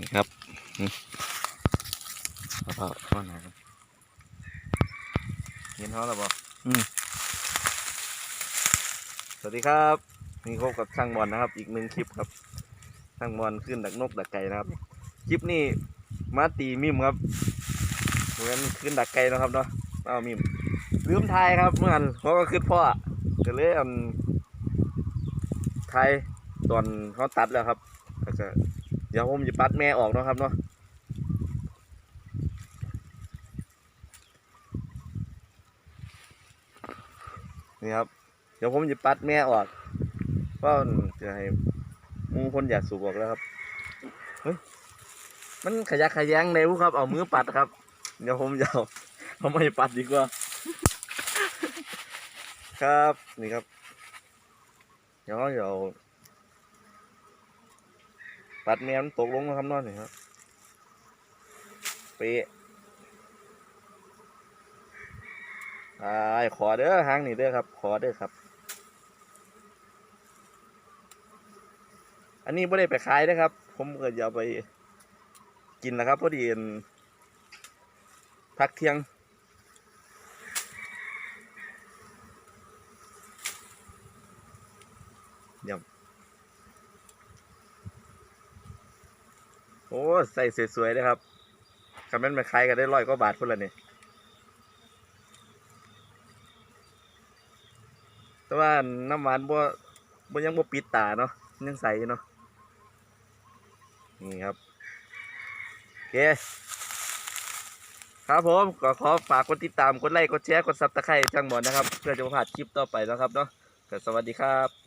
นี่ครับอืมเอาเปล่าเอาหนครับเห็นเขาแล้วบ่อืมสวัสดีครับนี่พบกับช่างบอลนะครับ อีกหนึ่งคลิปครับ ช่างบอลขึ้นดักนกดักไก่นะครับ คลิปนี้มาตีมิมครับเหมือนขึ้นดักไก่นะครับเนาะเอามิมลืมไทยครับเมื่อกันเพราก็ขึ้นพ่อก็เลยอันทยตอนเขาตัดแล้วครับแล้วก็ ดี๋ยวผมจะปัดแม่ออกนะครับเนาะนี่ครับ เดี๋ยวผมจะปัดแม่ออกเพราะจะให้มูคนอยากสูบออกแล้วครับเฮ้ยมันขยักขยังในผู้ครับ เอามือปัดครับ เดี๋ยวผมจะเอาเอาไม่ปัดดีกว่า ครับ นี่ครับ เดี๋ยวเดี๋ยว ปัดแมวมันตกลงนะครับนอนนี่ครับเปะไอ้ขอเด้อหางนี่เด้อครับ ขอเด้อครับ อันนี้ไม่ได้ไปขายนะครับ ผมก็จะไปกินนะครับพอดีพักเที่ยงเยี่ยม โอ้ใส่สวยๆเลยครับคำนั้นมาขายกันได้ร้อยกว่าบาทพุ่นละนี่แต่ว่าน้ำหวานบ่บ่ยังบ่ปิดตาเนาะยังใสเนาะนี่ครับโอเคครับผมก็ขอฝากกดติดตามกดไลค์กดแชร์กดซับสไครต์จังหมดนะครับ เพื่อจะม่พลาดคลิปต่อไปนะครับเนาะสวัสดีครับ